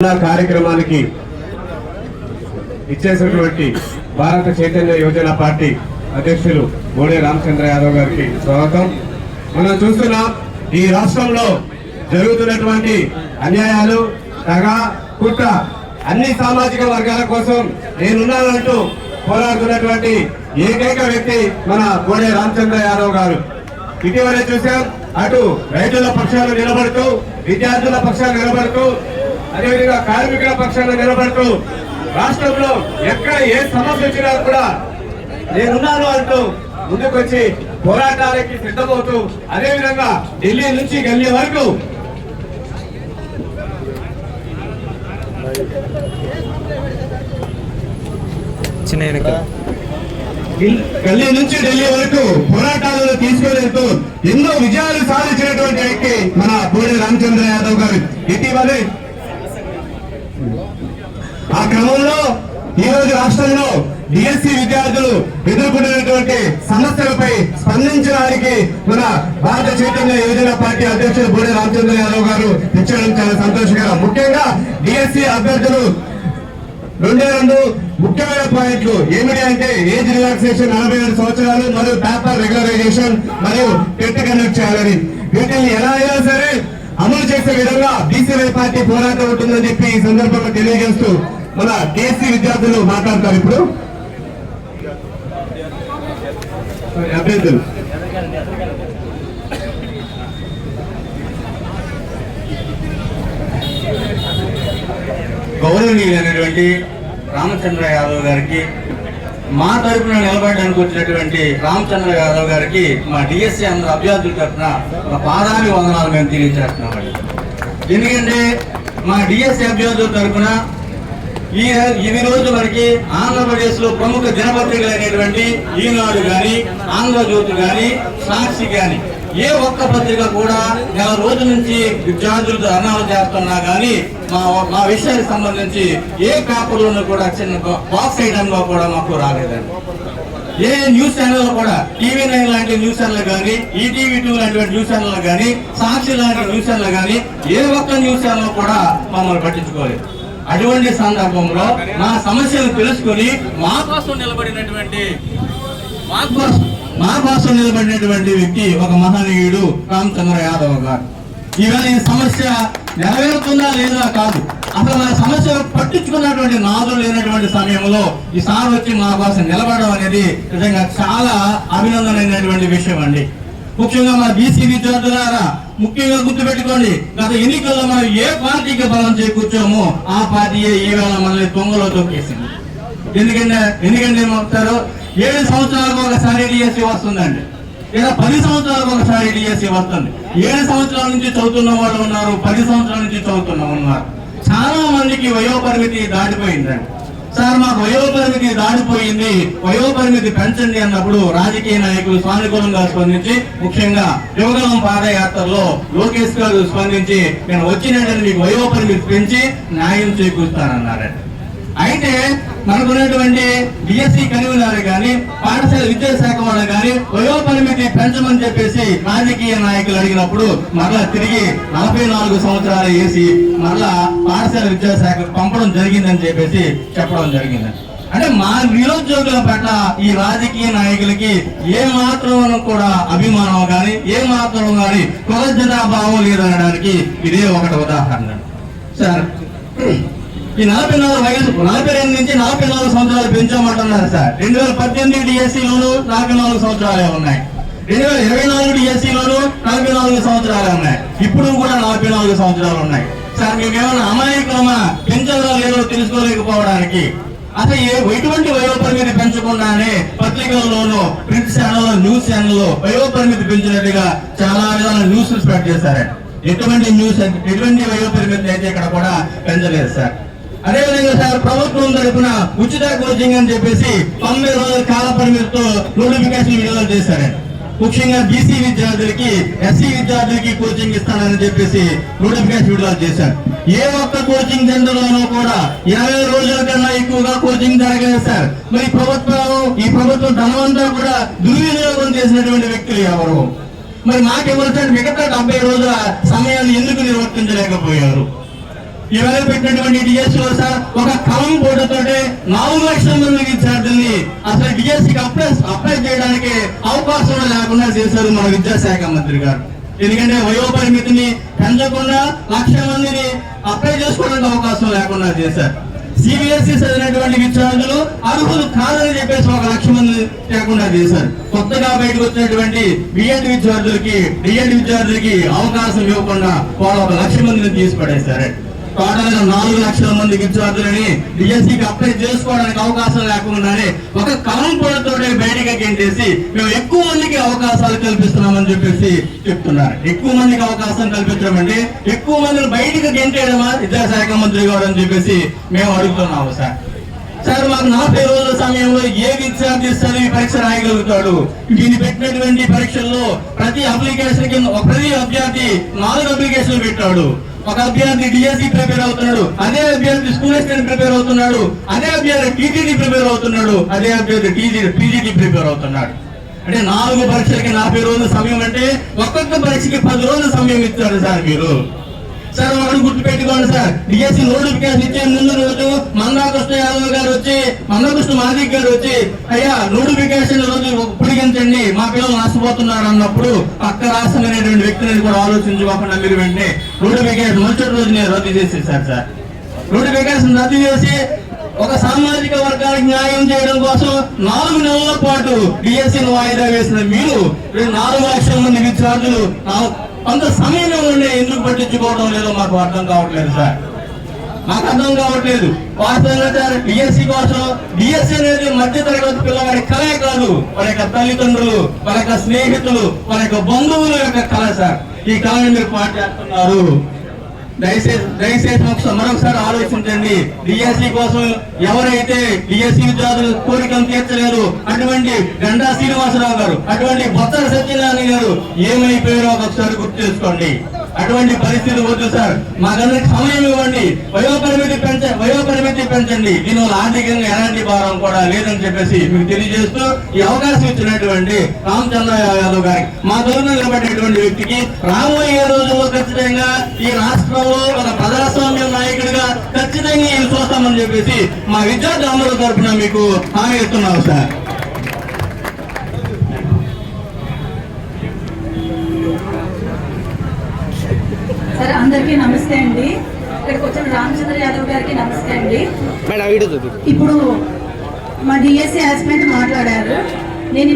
కార్యక్రమానికి ఇచ్చేసినటువంటి భారత చైతన్య యువజన పార్టీ అధ్యక్షులు మోడీ రామచంద్ర యాదవ్ గారికి స్వాగతం. మనం చూస్తున్నాం ఈ రాష్ట్రంలో జరుగుతున్నటువంటి అన్యాయాలు తగ కుట్ర అన్ని సామాజిక వర్గాల కోసం నేనున్నానంటూ పోరాడుతున్నటువంటి ఏకైక వ్యక్తి మన కోడే రామచంద్ర యాదవ్ గారు. ఇటీవలే చూసాం అటు రైతుల పక్షాలు నిలబడుతూ విద్యార్థుల పక్షాలు నిలబడుతూ అదేవిధంగా కార్మికుల పక్షాన నిలబడుతూ రాష్ట్రంలో ఎక్కడ ఏ సమస్య వచ్చినా కూడా నేనున్నాను అంటూ ముందుకొచ్చి పోరాటాలకి సిద్ధమవుతూ అదేవిధంగా ఢిల్లీ నుంచి గల్లీ వరకు గల్లీ నుంచి ఢిల్లీ వరకు పోరాటాలను తీసుకొని వెళ్తూ ఎన్నో విజయాలు సాధించినటువంటి వ్యక్తి మన పూడి రామచంద్ర యాదవ్ గారు. ఇటీవలే ఆ క్రమంలో ఈ రోజు రాష్ట్రంలో డిఎస్సి విద్యార్థులు ఎదుర్కొంటున్నటువంటి సమస్యలపై స్పందించడానికి మన భారత చైతన్య యువజన పార్టీ అధ్యక్షుడు బూడి రామచంద్ర యాదవ్ గారు ఇచ్చడం చాలా సంతోషకరం. ముఖ్యంగా డిఎస్సి అభ్యర్థులు రెండే రెండు ముఖ్యమైన పాయింట్లు ఏమిటి అంటే ఏజ్ రిలాక్సేషన్ నలభై ఏడు సంవత్సరాలు మరియు పేపర్ రెగ్యులరైజేషన్ మరియు టెట్ కండక్ట్ చేయాలని. వీటిని ఎలా అయినా సరే అమలు చేసే విధంగా బీసీవై పార్టీ పోరాటం ఉంటుందని చెప్పి ఈ సందర్భంగా తెలియజేస్తూ మన కేసీ విద్యార్థులు మాట్లాడతారు ఇప్పుడు. అభ్యర్థులు. గౌరవనీయులైనటువంటి రామచంద్ర యాదవ్ గారికి మా తరపున నిలబడడానికి వచ్చినటువంటి రామచంద్ర యాదవ్ గారికి మా డిఎస్సి అందరూ అభ్యర్థుల తరఫున మా పాదాభి వందనాలు మేము తెలియజేస్తున్నామండి. ఎందుకంటే మా డిఎస్సి అభ్యర్థుల తరపున ఈ ఈ రోజు మనకి ఆంధ్రప్రదేశ్లో ప్రముఖ దినపత్రికలు అయినటువంటి ఈనాడు గాని ఆంధ్రజ్యోతి గాని సాక్షి కానీ ఏ ఒక్క పత్రిక కూడా నెల రోజుల నుంచి విద్యార్థులు ధర్నాలు చేస్తున్నా గానీ మా మా విషయానికి సంబంధించి ఏ పేపర్లను కూడా చిన్న బాక్స్ ఐటమ్ కూడా మాకు రాలేదండి. ఏ న్యూస్ ఛానల్ కూడా టీవీ నైన్ లాంటి న్యూస్ ఛానల్ కానీ ఈటీవీ టూ లాంటి న్యూస్ ఛానల్ కానీ సాక్షి లాంటి న్యూస్ ఛానల్ కానీ ఏ ఒక్క న్యూస్ ఛానల్ కూడా మమ్మల్ని పట్టించుకోలేదు. అటువంటి సందర్భంలో మా సమస్యలు తెలుసుకొని మా కోసం నిలబడినటువంటి మా కోసం మా కోసం నిలబడినటువంటి వ్యక్తి ఒక మహనీయుడు రామచంద్ర యాదవ్ గారు. ఈవేళ ఈ సమస్య నెరవేరుతుందా లేదా కాదు. అసలు మన సమస్య పట్టించుకున్నటువంటి నాదులు లేనటువంటి సమయంలో ఈ సార్ వచ్చి మా కోసం నిలబడడం అనేది నిజంగా చాలా అభినందనైనటువంటి విషయం అండి. ముఖ్యంగా మన బీసీ విద్యార్థులారా ముఖ్యంగా గుర్తుపెట్టుకోండి గత ఎన్నికల్లో మనం ఏ పార్టీకి బలం చేకూర్చామో ఆ పార్టీయే ఈవేళ మనల్ని తొంగలో తొక్కేసింది. ఎందుకంటే ఎందుకంటే ఏమవుతారు? ఏడు సంవత్సరాలకు ఒకసారి డిఎస్సి వస్తుందండి. లేదా పది సంవత్సరాలకు ఒకసారి డిఎస్సి వస్తుంది. ఏడు సంవత్సరాల నుంచి చదువుతున్న వాళ్ళు ఉన్నారు పది సంవత్సరాల నుంచి చదువుతున్న ఉన్నారు. చాలా మందికి వయోపరిమితి దాటిపోయిందండి. సార్ మాకు వయోపరిమితి దాటిపోయింది. వయోపరిమితి పెంచండి అన్నప్పుడు రాజకీయ నాయకులు సానుకూలంగా స్పందించి ముఖ్యంగా యువగలం పాదయాత్రలో లోకేష్ గారు స్పందించి నేను వచ్చినట్టు మీకు వయోపరిమితి పెంచి న్యాయం చేకూరుస్తానన్నారండి. అయితే మనకున్నటువంటి బిఎస్సి కన్వీనర్ గాని పాఠశాల విద్యాశాఖ వాళ్ళు గాని వయోపరిమితి పెంచమని చెప్పేసి రాజకీయ నాయకులు అడిగినప్పుడు మరలా తిరిగి నలభై నాలుగు సంవత్సరాలు వేసి మరలా పాఠశాల విద్యాశాఖ పంపడం జరిగిందని చెప్పేసి చెప్పడం జరిగింది. అంటే మా నిరుద్యోగుల పట్ల ఈ రాజకీయ నాయకులకి ఏ మాత్రం కూడా అభిమానం గాని ఏ మాత్రం గాని కృతజ్ఞతాభావం లేదనడానికి ఇదే ఒకటి ఉదాహరణ. సార్ ఈ నలభై నాలుగు వయసు నలభై రెండు నుంచి నలభై నాలుగు సంవత్సరాలు పెంచామంటున్నారు సార్. రెండు వేల పద్దెనిమిది డిఎస్సీలోను నలభై నాలుగు సంవత్సరాలే ఉన్నాయి. రెండు వేల ఇరవై నాలుగు డిఎస్సీలోను నలభై నాలుగు సంవత్సరాలే ఉన్నాయి. ఇప్పుడు కూడా నలభై నాలుగు సంవత్సరాలు ఉన్నాయి. సార్ మేమేమైనా అమాయకమా పెంచాలో లేదో తెలుసుకోలేకపోవడానికి. అసలు ఏ ఎటువంటి వయోపరిమితి పెంచకుండానే పత్రికల్లోనూ ప్రింట్ ఛానల్ న్యూస్ ఛానల్లో వయోపరిమితి పెంచినట్టుగా చాలా విధాల న్యూస్ స్ప్రెడ్ చేశారు. ఎటువంటి న్యూస్ ఎటువంటి వయోపరిమితి అయితే ఇక్కడ కూడా పెంచలేదు సార్. అదేవిధంగా సార్ ప్రభుత్వం తరఫున ఉచిత కోచింగ్ అని చెప్పేసి తొంభై రోజుల కాల పరిమితితో నోటిఫికేషన్ విడుదల చేశారండి ముఖ్యంగా బీసీ విద్యార్థులకి ఎస్సీ విద్యార్థులకి కోచింగ్ ఇస్తానని చెప్పేసి నోటిఫికేషన్ విడుదల చేశారు. ఏ ఒక్క కోచింగ్ సెంటర్లోనూ కూడా ఇరవై రోజుల కన్నా ఎక్కువగా కోచింగ్ జరగలేదు సార్. మరి ప్రభుత్వం ఈ ప్రభుత్వం ధనవంతా కూడా దుర్వినియోగం చేసినటువంటి వ్యక్తులు ఎవరు? మరి మాకు ఇవ్వాల్సిన మిగతా డెబ్బై రోజుల సమయాన్ని ఎందుకు నిర్వర్తించలేకపోయారు? ఈవేళ పెట్టినటువంటి డిఎస్సి లో సార్ ఒక కలం పోటీతోటి నాలుగు లక్షల మంది విద్యార్థుల్ని అసలు డిఎస్సీకి అప్లై అప్లై చేయడానికి అవకాశం లేకుండా చేశారు మన విద్యాశాఖ మంత్రి గారు. ఎందుకంటే వయోపరిమితిని పెంచకుండా లక్ష మందిని అప్లై చేసుకోవడానికి అవకాశం లేకుండా చేశారు. సిబిఎస్ఈ చదివినటువంటి విద్యార్థులు అర్హులు కాదని చెప్పేసి ఒక లక్ష మంది లేకుండా చేశారు. కొత్తగా బయటకు వచ్చినటువంటి బిఎడ్ విద్యార్థులకి డిఎడ్ విద్యార్థులకి అవకాశం ఇవ్వకుండా వాళ్ళు ఒక లక్ష మందిని తీసి పడేశారు టోటల్గా నాలుగు లక్షల మంది విద్యార్థులని డిఎస్సికి అప్లై చేసుకోవడానికి అవకాశం లేకుండానే ఒక కలం పొడతోనే బయటకి గెంటేసి మేము ఎక్కువ మందికి అవకాశాలు కల్పిస్తున్నామని చెప్పేసి చెప్తున్నారు. ఎక్కువ మందికి అవకాశం కల్పించడం అంటే ఎక్కువ మందిని బయటకు గెంటేయడమా? విద్యాశాఖ మంత్రి గారు అని చెప్పేసి మేము అడుగుతున్నాము సార్. సార్ మాకు నలభై రోజుల సమయంలో ఏ విద్యార్థి చదివి పరీక్ష రాయగలుగుతాడు? దీన్ని పెట్టినటువంటి పరీక్షల్లో ప్రతి అప్లికేషన్ కింద ప్రతి అభ్యర్థి నాలుగు అప్లికేషన్లు పెట్టాడు. ఒక అభ్యర్థి డిఎస్సి ప్రిపేర్ అవుతున్నాడు అదే అభ్యర్థి స్కూల్ అసిస్టెంట్ ప్రిపేర్ అవుతున్నాడు అదే అభ్యర్థి టీజీటీ ప్రిపేర్ అవుతున్నాడు అదే అభ్యర్థి టీజీ పీజీటీ ప్రిపేర్ అవుతున్నాడు. అంటే నాలుగు పరీక్షలకి నలభై రోజుల సమయం అంటే ఒక్కొక్క పరీక్షకి పది రోజుల సమయం ఇచ్చారు సార్ మీరు. సార్ ఒకటి గుర్తు సార్. డిఎస్సి నోటిఫికేషన్ ఇచ్చే ముందు రోజు మందాకృష్ణ యాదవ్ గారు వచ్చి మందాకృష్ణ మాదిక్ గారు వచ్చి అయ్యా నోటిఫికేషన్ రోజు పొడిగించండి మా పిల్లలు నష్టపోతున్నారు అన్నప్పుడు పక్క రాష్ట్రం వ్యక్తిని కూడా ఆలోచించుకోకుండా మీరు వెంటనే నోటిఫికేషన్ మొదటి రోజు నేను రద్దు చేసేసారు సార్. నోటిఫికేషన్ రద్దు చేసి ఒక సామాజిక వర్గానికి న్యాయం చేయడం కోసం నాలుగు నెలల పాటు డిఎస్సీని వాయిదా వేసిన మీరు నాలుగు లక్షల మంది విద్యార్థులు నా- కొంత సమయం ఉండే ఎందుకు పట్టించుకోవడం లేదో మాకు అర్థం కావట్లేదు సార్. మాకు అర్థం కావట్లేదు. వాస్తవంగా సార్ డిఎస్సి కోసం డిఎస్సి అనేది మధ్య తరగతి పిల్లవాడి కళే కాదు. వాళ్ళ యొక్క తల్లిదండ్రులు వాళ్ళ యొక్క స్నేహితులు వాళ్ళ యొక్క బంధువుల యొక్క కళ సార్. ఈ కళని మీరు పాటేస్తున్నారు. దయచేసి దయచేసి మరొకసారి ఆలోచించండి. డిఎస్సి కోసం ఎవరైతే డిఎస్సి విద్యార్థులు కోరికను తీర్చలేదు అటువంటి గండా శ్రీనివాసరావు గారు అటువంటి బొత్స సత్యనారాయణ గారు ఏమైపోయారో ఒకసారి గుర్తు చేసుకోండి. అటువంటి పరిస్థితి వద్దు సార్. మాకందరికి సమయం ఇవ్వండి. వయోపరిమితి పెంచ వయోపరిమితి పెంచండి. దీనివల్ల ఆర్థికంగా ఎలాంటి భారం కూడా లేదని చెప్పేసి మీకు తెలియజేస్తూ ఈ అవకాశం ఇచ్చినటువంటి రామచంద్ర యాదవ్ గారికి మా తరఫున నిలబడేటువంటి వ్యక్తికి రాబోయే రోజుల్లో ఖచ్చితంగా ఈ రాష్ట్రంలో ఒక ప్రజాస్వామ్య నాయకుడిగా ఖచ్చితంగా ఈయన చూస్తామని చెప్పేసి మా విద్యార్థులందరూ తరఫున మీకు హామీ ఇస్తున్నాం సార్. నమస్తే అండి. ఇక్కడికి వచ్చిన రామచంద్ర యాదవ్ గారికి నమస్తే అండి. ఇప్పుడు మా డిఎస్సి హస్బెండ్ మాట్లాడారు. నేను